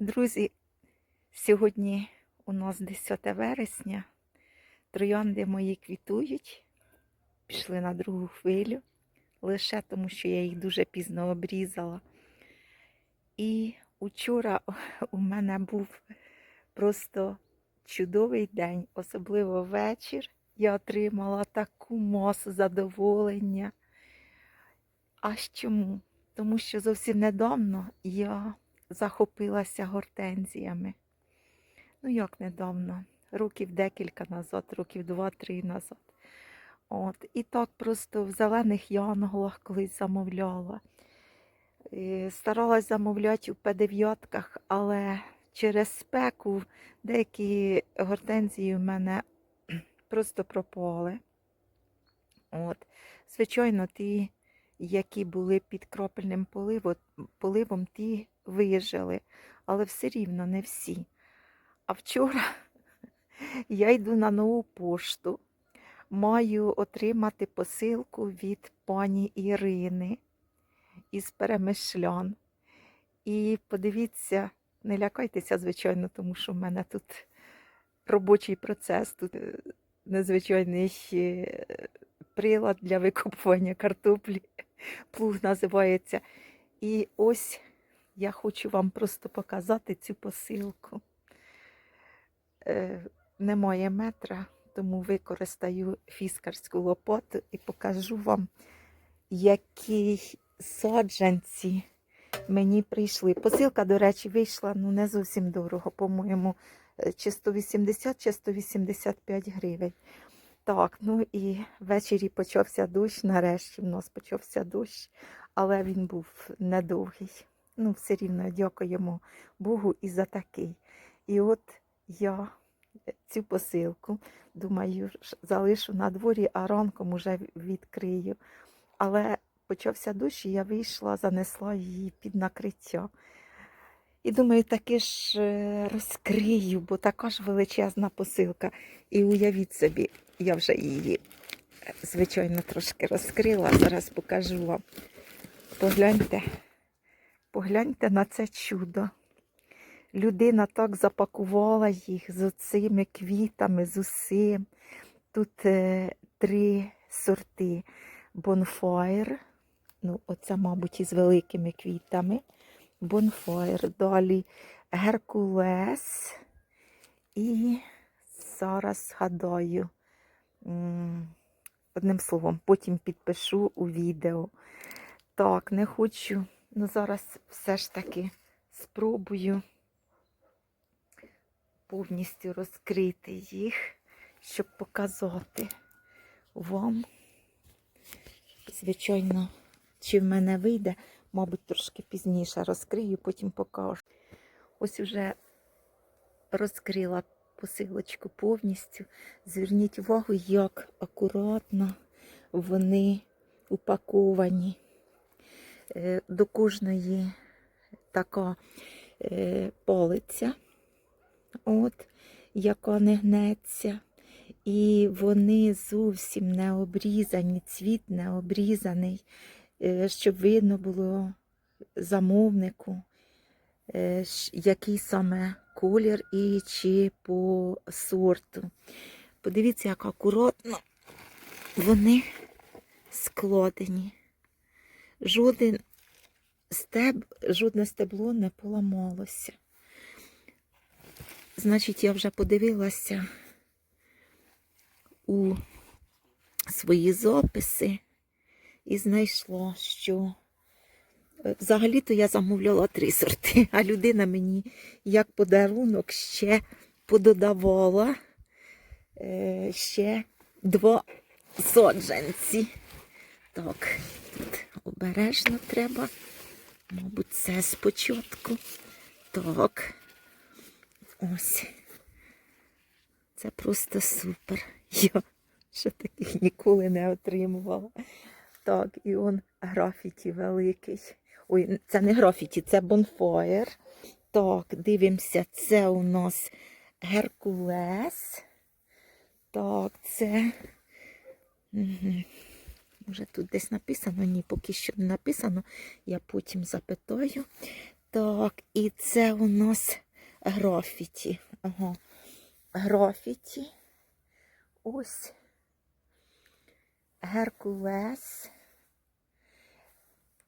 Друзі, сьогодні у нас 10 вересня. Троянди мої квітують, пішли на другу хвилю, лише тому, що я їх дуже пізно обрізала. І учора у мене був просто чудовий день, особливо вечір. Я отримала таку масу задоволення. Аж чому? Тому що зовсім недавно я захопилася гортензіями. Ну, як недавно, років декілька назад, років два-три назад. От. І так просто в зелених янголах колись замовляла. Старалась замовляти у П9, але через спеку деякі гортензії в мене просто пропали. От. Звичайно, ті, які були під кропельним поливом, ті вижили, але все рівно не всі. А вчора я йду на нову пошту, маю отримати посилку від пані Ірини із перемишлян. І подивіться, не лякайтеся, звичайно, тому що в мене тут робочий процес, тут е, незвичайний е, прилад для викопування картоплі. Плуг називається. І ось я хочу вам просто показати цю посилку. Е, Немає метра, тому використаю фіскарську лопату і покажу вам, які саджанці мені прийшли. Посилка, до речі, вийшла ну, не зовсім дорого, по-моєму, чи 180, чи 185 гривень. Так, ну і ввечері почався дощ. Нарешті в нас почався дощ, але він був недовгий. Ну, все рівно дякуємо Богу і за такий. І от я цю посилку, думаю, залишу на дворі, а ранком уже відкрию. Але почався дощ, і я вийшла, занесла її під накриття. І думаю, таки ж е, розкрию, бо така ж величезна посилка. І уявіть собі, я вже її, е, звичайно, трошки розкрила. Зараз покажу вам. Погляньте, погляньте на це чудо. Людина так запакувала їх з цими квітами, з усім. Тут е, три сорти. Бонфайр, ну, оце, мабуть, із великими квітами. Бонфайр, далі Геркулес. І зараз згадаю, одним словом, потім підпишу у відео. Так, не хочу, ну зараз все ж таки спробую повністю розкрити їх, щоб показати вам. Звичайно, чи в мене вийде, мабуть, трошки пізніше розкрию, потім покажу. Ось уже розкрила посилочку повністю. Зверніть увагу, як акуратно вони упаковані. Е, До кожної така е, полиця, от, яка не гнеться. І вони зовсім не обрізані, цвіт не обрізаний, щоб видно було замовнику, е, який саме колір і чи по сорту. Подивіться, як акуратно вони складені. Жоден стеб, жодне стебло не поламалося. Значить, я вже подивилася у свої записи і знайшла, що е, взагалі-то я замовляла три сорти, а людина мені як подарунок ще пододавала е, ще два соджанці. Так, тут обережно треба. Мабуть, це спочатку. Так. Ось. Це просто супер. Я ще таких ніколи не отримувала. Так, і он графіті великий. Ой, це не графіті, це бонфаєр. Так, дивимося, це у нас Геркулес. Так, це. Може тут десь написано? Ні, поки що не написано. Я потім запитаю. Так, і це у нас графіті. Ага. Графіті. Ось. Геркулес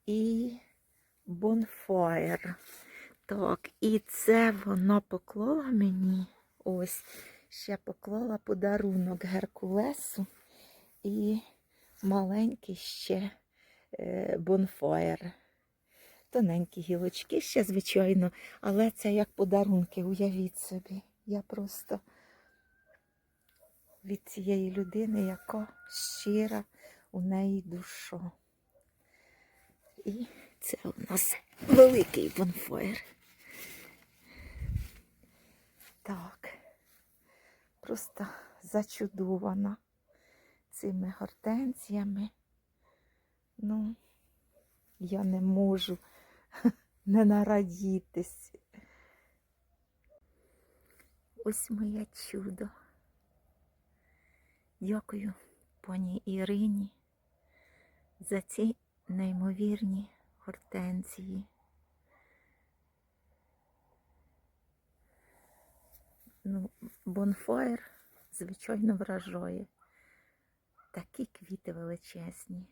і Бонфаєр. Так, і це вона поклала мені. Ось, ще поклала подарунок Геркулесу і маленький ще е, Бонфаєр. Тоненькі гілочки ще, звичайно, але це як подарунки, уявіть собі. Я просто від цієї людини, яка щира у неї душа. І це у нас великий бонфаєр. Так, просто зачудована цими гортензіями. Ну, я не можу не нарадітись. Ось моє чудо. Дякую пані Ірині за ці неймовірні гортензії. Ну, бонфаєр, звичайно, вражає. Такі квіти величезні.